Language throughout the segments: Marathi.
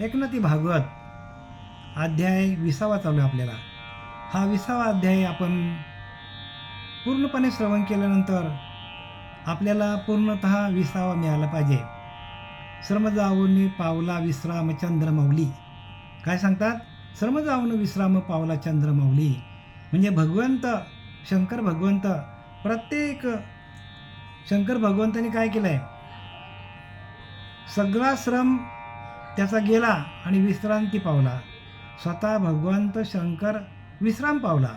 एकनाथी भागवत अध्याय विसावा चालू आहे आपल्याला. हा विसावा अध्याय आपण पूर्णपणे श्रवण केल्यानंतर आपल्याला पूर्णत विसावा मिळाला पाहिजे. श्रम जाऊन पावला विश्राम चंद्रमौली काय सांगतात? श्रम जाऊन विश्राम पावला चंद्रमौली म्हणजे भगवंत शंकर भगवंत प्रत्येक शंकर भगवंताने काय केलं आहे सगळा श्रम त्याचा गेला आणि विश्रांती पावला. स्वतः भगवंत शंकर विश्राम पावला.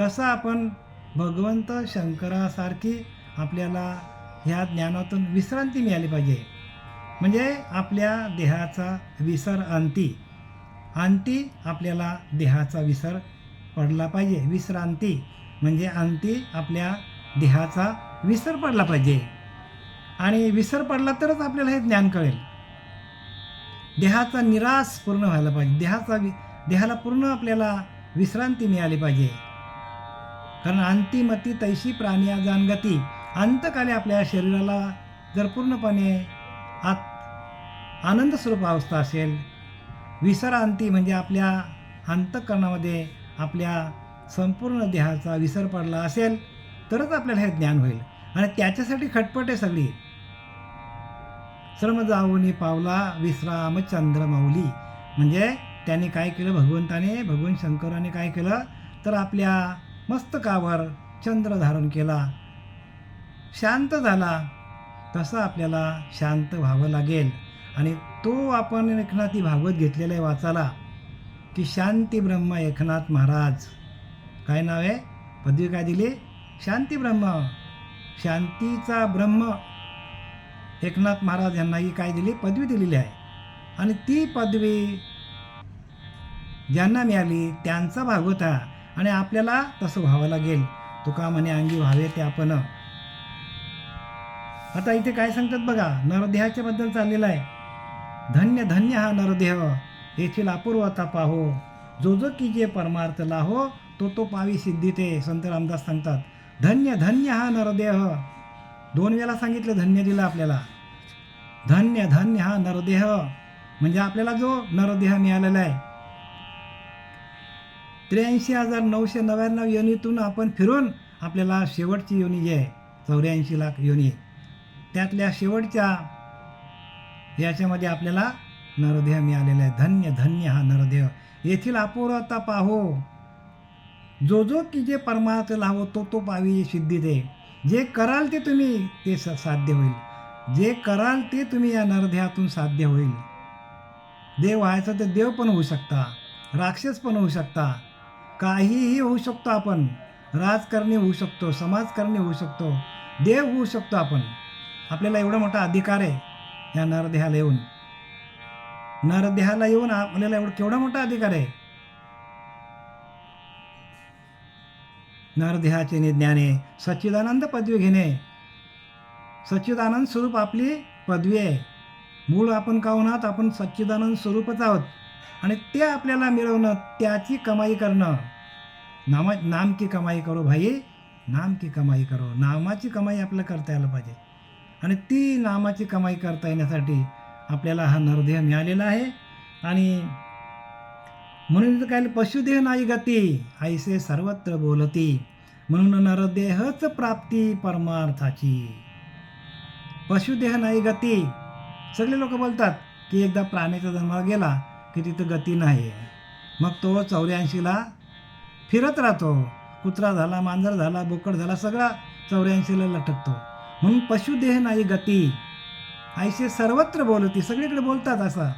तसं आपण भगवंत शंकरासारखी आपल्याला ह्या ज्ञानातून विश्रांती मिळाली पाहिजे. म्हणजे आपल्या देहाचा विसर अंती अंती आपल्याला देहाचा विसर पडला पाहिजे. विश्रांती म्हणजे अंती आपल्या देहाचा विसर पडला पाहिजे. आणि विसर पडला तरच आपल्याला हे ज्ञान कळेल. देहाचा निराश पूर्ण व्हायला पाहिजे. देहाचा वि देहाला पूर्ण आपल्याला विश्रांती मिळाली पाहिजे. कारण अंतिमती तैशी प्राणी जानगती अंतकाले आपल्या शरीराला जर पूर्णपणे आत आनंद स्वरूप अवस्था असेल विसरांती म्हणजे आपल्या अंतकरणामध्ये आपल्या संपूर्ण देहाचा विसर पडला असेल तरच आपल्याला हे ज्ञान होईल. आणि त्याच्यासाठी खटपट आहे सगळी. आश्रम जाऊनी पावला विश्राम चंद्र माऊली म्हणजे त्याने काय केलं? भगवंताने भगवान शंकराने काय केलं? तर आपल्या मस्तकावर चंद्र धारण केला. शांत झाला. तसं आपल्याला शांत व्हावं लागेल. आणि तो आपण एकनाथी भागवत घेतलेला आहे वाचाला की शांती ब्रह्म एकनाथ महाराज. काय नाव आहे? पदवी काय दिली? शांती ब्रह्म. शांतीचा ब्रह्म. एकनाथ महाराज यांना ही काय दिली? पदवी दिलेली आहे. आणि ती पदवी ज्यांना मिळाली त्यांचा भागवत हा आणि आपल्याला तसं व्हावं लागेल. तुका म्हणे अंगी व्हावे ते आपण. आता इथे काय सांगतात बघा? नरदेहाच्या बद्दल चाललेलं आहे. धन्य धन्य हा नरदेह. येथील अपूर्वता पाहो. जो जो की जे परमार्थ लाहो तो तो पावी सिद्धी ते संत रामदास सांगतात. धन्य धन्य हा नरदेह. दोन वेळा सांगितलं धन्य दिलं आपल्याला. धन्य धन्य हा नरदेह. म्हणजे आपल्याला जो नरदेह मिळालेला आहे. त्र्याऐंशी हजार नऊशे नव्याण्णव योनीतून आपण फिरून आपल्याला शेवटची योनी जी आहे चौऱ्याऐंशी लाख योनी त्यातल्या शेवटच्या याच्यामध्ये आपल्याला नरदेह मिळालेला आहे. धन्य धन्य हा नरदेह. येथील अपूर्वता पाहो. जो जो की जे परमार्थ लावो तो तो पावी सिद्धी दे. जे कराल ते तुम्ही ते स साध्य होईल. जे कराल ते तुम्ही या नरदेहातून साध्य होईल. देव व्हायचं तर देव पण होऊ शकता राक्षस पण होऊ शकता. काहीही होऊ शकतो आपण राजकारणी होऊ शकतो समाजकारणी होऊ शकतो देव होऊ शकतो आपण. आपल्याला एवढा मोठा अधिकार आहे या नरदेहाला येऊन. नरदेहाला येऊन आपल्याला एवढं केवढा मोठा अधिकार आहे? नरदेहाचे निज्ञाने सच्चिदानंद पदवी घेणे. सच्चिदानंद स्वरूप आपली पदवी आहे. मूळ आपण का होणार आपण सच्चिदानंद स्वरूपच आहोत. आणि ते आपल्याला मिळवणं त्याची कमाई करणं. नामा नाम की कमाई करो भाई. नाम की कमाई करो. नामाची कमाई आपल्याला करता यायला पाहिजे. आणि ती नामाची कमाई करता येण्यासाठी आपल्याला हा नरदेह मिळालेला आहे. आणि म्हणून काय पशुदेह नाही गती ऐसे सर्वत्र बोलती. म्हणून नरदेहच प्राप्ती परमार्थाची. पशुदेह नाही गती. सगळे लोक बोलतात की एकदा प्राण्याचा जन्माला गेला की तिथं गती नाही. मग तो चौऱ्याऐंशीला फिरत राहतो. कुत्रा झाला मांजर झाला बोकड झाला सगळा चौऱ्याऐंशीला लटकतो. म्हणून पशुदेह नाही गती. ऐसे सर्वत्र बोलती. सगळीकडे बोलतात असं.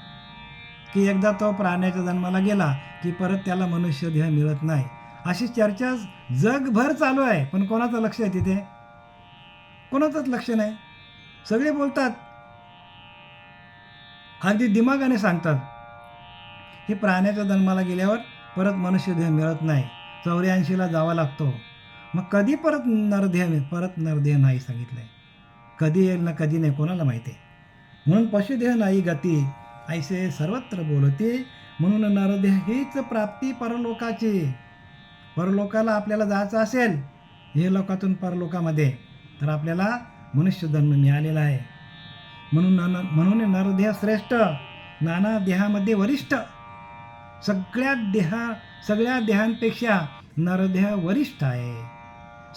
की एकदा तो प्राण्याच्या जन्माला गेला की परत त्याला मनुष्य देह मिळत नाही. अशी चर्चा जगभर चालू आहे. पण कोणाचं लक्ष आहे तिथे? कोणाचंच लक्ष नाही. सगळे बोलतात. अगदी दिमागाने सांगतात. हे प्राण्याच्या जन्माला गेल्यावर परत मनुष्य देह मिळत नाही. चौऱ्याऐंशीला जावा लागतो. मग कधी परत नरदेह मिळ परत नरदेह नाही सांगितलं आहे कधी येईल ना कधी नाही कोणाला माहिती आहे. म्हणून पशुदेह नाही गती. ऐसे सर्वत्र बोलते म्हणून नरदेह हीच प्राप्ती परलोकाची. परलोकाला आपल्याला जायचं असेल हे लोकातून परलोकामध्ये तर आपल्याला मनुष्य जन्म मिळालेला आहे. म्हणून न म्हणून नरदेह श्रेष्ठ नाना देहामध्ये वरिष्ठ. सगळ्या देहा सगळ्या देहांपेक्षा नरदेह वरिष्ठ आहे.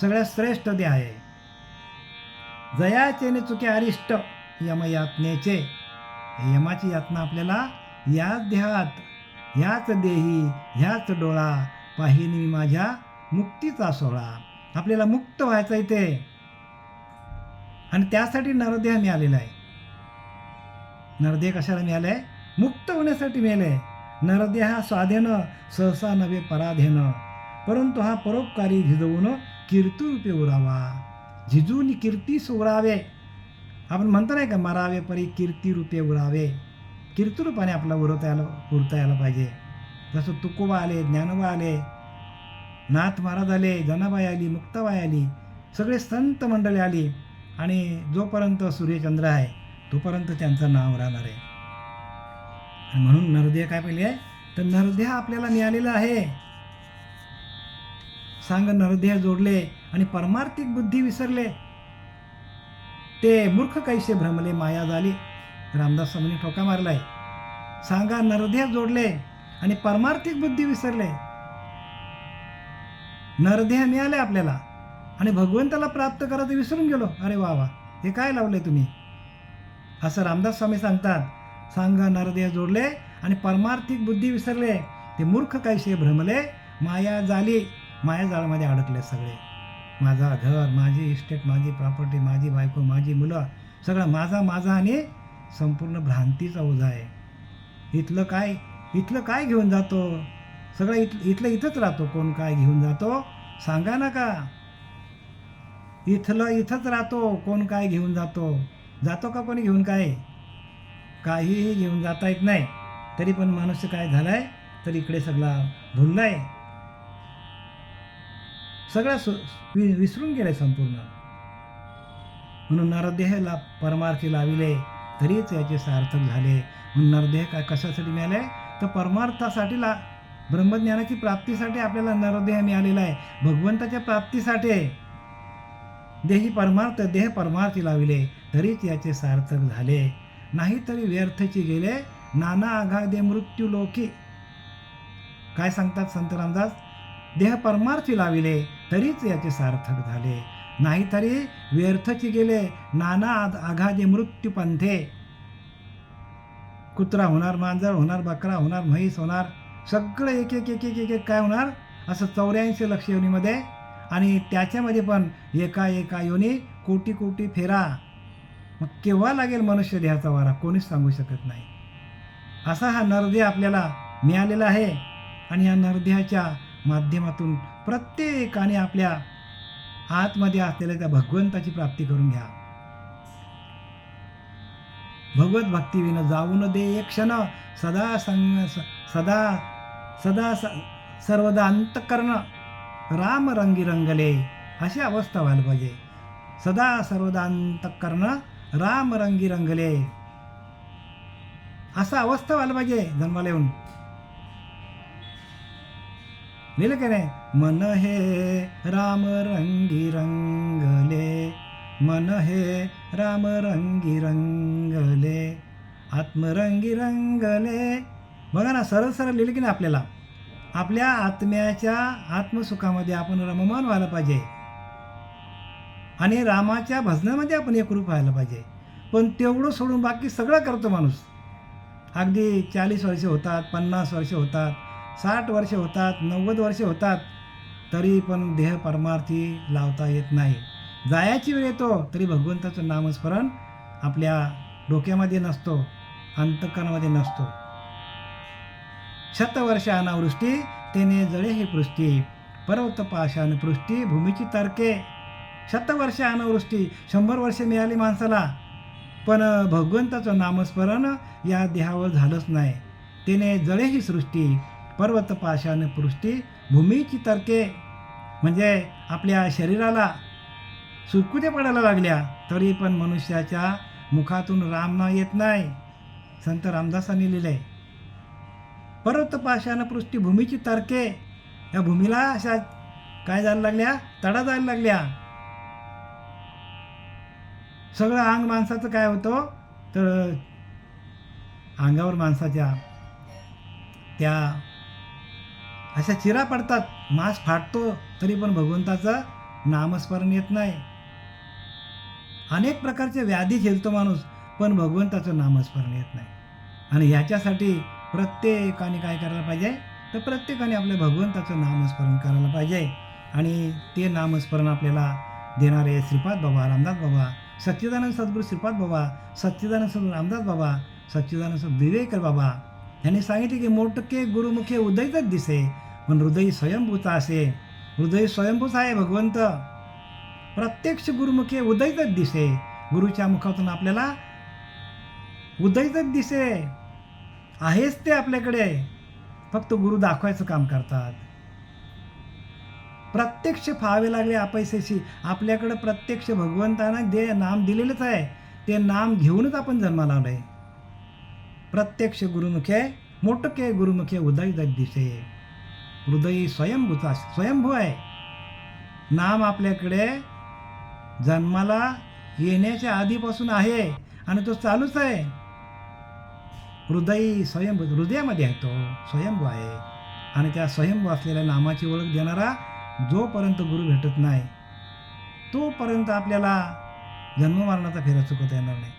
सगळ्यात श्रेष्ठ देह आहे. जयाचेने चुके अरिष्ट यमयातनेचे यमाची यातना आपल्याला याच देहात ह्याच देही ह्याच डोळा पाहिनी मी माझ्या मुक्तीचा सोहळा. आपल्याला मुक्त व्हायचं इथे आणि त्यासाठी नरदेह मिळालेला आहे. नरदेह कशाला मिळालं आहे मुक्त होण्यासाठी मिळाले नरदेह हा स्वाधीन सहसा नव्हे पराधेन. परंतु हा परोपकारी झिजवून कीर्तिरूपे उरावा. झिजून कीर्ती सोरावे आपण म्हणतो नाही का मरावे परी कीर्तिरूपे उरावे. कीर्तिरूपाने आपला उरवता यायला उरता यायला पाहिजे. जसं तुकोबा आले ज्ञानोबा आले नाथ महाराज आले जनाबाई आली मुक्ताबाई आली सगळे संत मंडळी आली आणि जोपर्यंत सूर्यचंद्र आहे तोपर्यंत त्यांचं नाव राहणार आहे. आणि म्हणून नरदेह काय पाहिले आहे? तर नरदेह आपल्याला मिळालेला आहे. सांग नरदेह जोडले आणि परमार्थिक बुद्धी विसरले. ते मूर्ख कैसे भ्रमले माया झाली रामदास स्वामींनी ठोका मारलाय. सांगा नरदेह जोडले आणि परमार्थिक बुद्धी विसरले. नरदेह मिळाले आपल्याला आणि भगवंताला प्राप्त करायचं विसरून गेलो. अरे वा वा. हे काय लावले तुम्ही? असं रामदास स्वामी सांगतात. सांगा नरदेह जोडले आणि परमार्थिक बुद्धी विसरले. ते मूर्ख कैसे भ्रमले माया झाली माया जाळामध्ये अडकले सगळे. माझा घर माझी इस्टेट माझी प्रॉपर्टी माझी बायको माझी मुलं सगळं माझा माझा आणि संपूर्ण भ्रांतीचा ओझा आहे. इथलं काय इथलं काय घेऊन जातो? सगळं इथ इथलं इथंच राहतो. कोण काय घेऊन जातो? सांगा ना का? इथलं इथंच राहतो. कोण काय घेऊन जातो? जातो का कोणी घेऊन काय? काहीही घेऊन जाता येत नाही. तरी पण माणूस काय झालाय? तर इकडे सगळा भुलला आहे सगळं वि विसरून गेले संपूर्ण. म्हणून नरदेहला परमार्थी लाविले तरीच याचे सार्थक झाले. म्हणून नरदेह काय कशासाठी मिळाले तर परमार्थासाठी ला ब्रह्मज्ञानाची प्राप्तीसाठी आपल्याला नरदेह मिळालेला आहे. भगवंताच्या प्राप्तीसाठी. देही परमार्थ देह परमार्थी लाविले तरीच याचे सार्थक झाले. नाहीतरी व्यर्थची गेले नाना आघादे मृत्यू लोकी. काय सांगतात संत रामदास? देह परमार्थी लाविले तरीच याचे सार्थक झाले. नाहीतरी व्यर्थची गेले नाना आध- आघादे मृत्यू पंथे. कुत्रा होणार मांजर होणार बकरा होणार म्हैस होणार सगळं एक एक एक एक एक एक काय होणार? असं चौऱ्याऐंशी लक्ष योनीमध्ये आणि त्याच्यामध्ये पण एका एका योनी कोटी कोटी फेरा. मग केव्हा लागेल मनुष्य देहाचा वारा? कोणीच सांगू शकत नाही. असा हा नरदेह आपल्याला मिळालेला आहे. आणि या नरदेहाच्या माध्यमातून प्रत्येकाने आपल्या आतमध्ये असलेल्या त्या भगवंताची प्राप्ती करून घ्या. भगवत भक्तीविनं जाऊन दे. एक क्षण सदा संग सदा सदा सर्वदा अंतकरण राम रंगी रंगले अशी अवस्था व्हायला पाहिजे. सदा सर्वदा अंतकरण राम रंगी रंगले. असा अवस्था व्हायला पाहिजे जन्माला येऊन. लिहिलं की नाही मन हे राम रंगी रंगले मन हे राम रंगी रंगले आत्मरंगी रंगले बघा ना सरळ सरळ लिहिलं की नाही आपल्याला? आपल्या आत्म्याच्या आत्मसुखामध्ये आपण रममान व्हायला पाहिजे. आणि रामाच्या भजनामध्ये आपण एकरूप व्हायला पाहिजे. पण तेवढं सोडून बाकी सगळं करतो माणूस. अगदी चाळीस वर्ष होतात पन्नास वर्ष होतात. साठ वर्ष होतात नव्वद वर्ष होतात तरी पण देह परमार्थी लावता येत नाही. जायाची वेळ येतो तरी भगवंताचं नामस्मरण आपल्या डोक्यामध्ये नसतो अंतकरणामध्ये नसतो. शतवर्ष अनावृष्टी तेने जळे ही पृष्टी पर्वत पाषाण पृष्टी भूमीची तर्के. शतवर्ष अनावृष्टी शंभर वर्षे मिळाली माणसाला पण भगवंताचं नामस्मरण या देहावर झालंच नाही. तेने जळे ही सृष्टी पर्वत पाषाण पृष्टी भूमीची तर्के म्हणजे आपल्या शरीराला सुरकुत्या पडायला लागल्या तरी पण मनुष्याच्या मुखातून रामनाव येत नाही संत रामदासांनी लिहिलंय पर्वत पाषाण पृष्ठी भूमीची तर्के या भूमीला अशा काय जायला लागल्या? तडा जायला लागल्या. सगळं अंग माणसाचं काय होतं? तर अंगावर माणसाच्या त्या अशा चिरा पडतात. मांस फाटतो तरी पण भगवंताचं नामस्मरण येत नाही. अनेक प्रकारचे व्याधी झेलतो माणूस पण भगवंताचं नामस्मरण येत नाही. आणि ह्याच्यासाठी प्रत्येकाने काय करायला पाहिजे? तर प्रत्येकाने आपल्या भगवंताचं नामस्मरण करायला पाहिजे. आणि ते नामस्मरण आपल्याला देणारे श्रीपाद बाबा रामदास बाबा सच्चिदानंद सद्गुरू श्रीपाद बाबा सच्चिदानंद सद्गुरू रामदास बाबा सच्चिदानंद सद्गुरू विवेकर बाबा यांनी सांगितले की मोठके गुरुमुखे उदयतच दिसे. पण हृदय स्वयंभूचा असे. हृदय स्वयंभूच आहे भगवंत. प्रत्यक्ष गुरुमुखे उदयतच दिसे. गुरुच्या मुखातून आपल्याला उदयतच दिसे. आहेच ते आपल्याकडे. फक्त गुरु दाखवायचं काम करतात. प्रत्यक्ष फावे लागले अपैसेशी आपल्याकडं प्रत्यक्ष भगवंतानं जे नाम दिलेलंच आहे ते नाम घेऊनच आपण जन्माला आहे प्रत्यक्ष गुरुमुखे मोठके गुरुमुखे उदयदत दिसे. हृदय स्वयंभूचा स्वयंभू आहे. नाम आपल्याकडे जन्माला येण्याच्या आधीपासून आहे आणि तो चालूच आहे. हृदय स्वयंभू हृदयामध्ये आहे तो. स्वयंभू आहे. आणि त्या स्वयंभू असलेल्या नामाची ओळख देणारा जोपर्यंत गुरु भेटत नाही तोपर्यंत आपल्याला जन्ममरणाचा फेरा चुकवता येणार नाही.